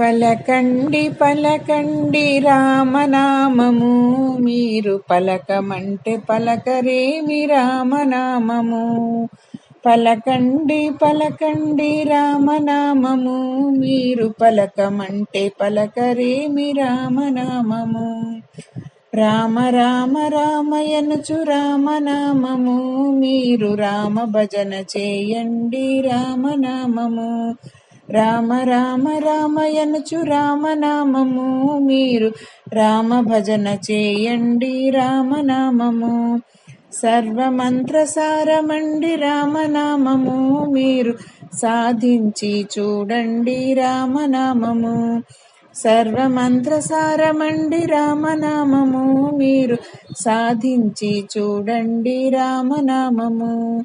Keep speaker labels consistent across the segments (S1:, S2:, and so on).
S1: పలకండి పలకండి రామనామము. మీరు పలకమంటే పలకరేమి రామనామము. పలకండి పలకండి రామనామము. మీరు పలకమంటే పలకరేమి రామనామము. రామ రామ రామయనుచు రామనామము. మీరు రామ భజన చేయండి రామనామము. రామ రామ రామయనుచు రామనామము మీరు. రామ భజన చేయండి రామనామము. సర్వమంత్రసారమండి రామనామము మీరు. సాధించి చూడండి రామనామము. సర్వమంత్రసారమండి రామనామము మీరు. సాధించి చూడండి రామనామము.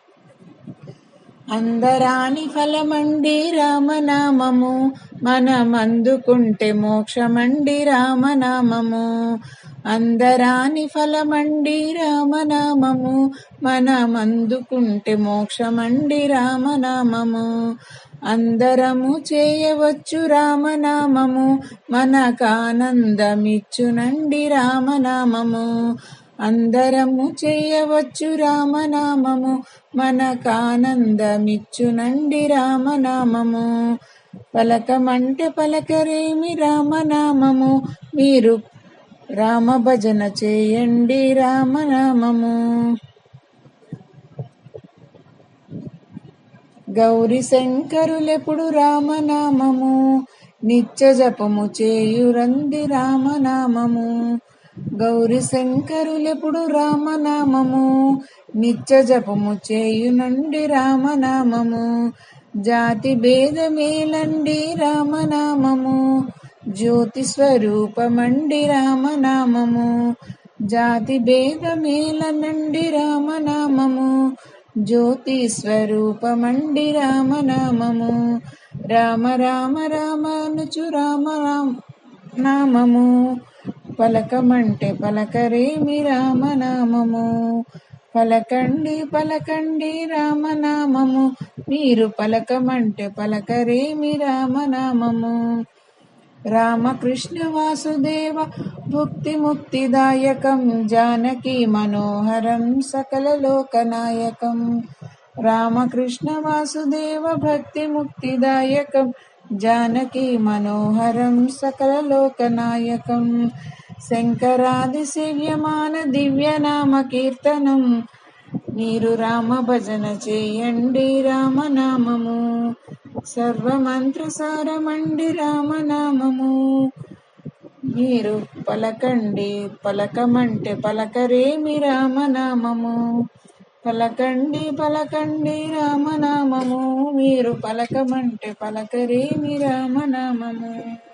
S1: అందరాని ఫలమండి రామనామము. మనమందుకుంటే మోక్షమండి రామనామము. అందరాని ఫలమండి రామనామము. మనమందుకుంటే మోక్షమండి రామనామము. అందరము చేయవచ్చు రామనామము. మనకానందమిచ్చునండి రామనామము. అందరము చేయవచ్చు రామనామము. మనకానందమిచ్చునండి రామనామము. పలకమంటే పలకరేమి రామనామము. మీరు రామ భజన చేయండి రామనామము. గౌరి శంకరులెప్పుడు రామనామము. నిత్య జపము చేయురంది రామనామము. గౌరి శంకరులెప్పుడు రామనామము? నిత్య జపము చేయునండి రామనామము. జాతి భేదమేలండి రామనామము. జ్యోతి స్వరూపమండి రామనామము. జాతి భేదమేలనండి రామనామము. జ్యోతి స్వరూపమండి రామనామము. రామ రామ రామనుచు రామ రామ నామము. పలకమంటే పలకరేమి రామనామము. పలకండి పలకండి రామనామము. మీరు పలకమంటే పలకరేమి రామనామము. రామకృష్ణ వాసుదేవ భుక్తి ముక్తిదాయకం జానకి మనోహరం సకల లోకనాయకం. రామకృష్ణ వాసుదేవ భక్తి ముక్తిదాయకం జానకి మనోహరం సకల లోకనాయకం. శంకరాది సేవ్యమాన దివ్యనామ కీర్తనం. మీరు రామ భజన చేయండి రామనామము. సర్వమంత్రసారమండి రామనామము. మీరు పలకండి పలకమంటే పలకరేమి రామనామము. పలకండి పలకండి రామనామము. మీరు పలకమంటే పలకరేమి రామనామము.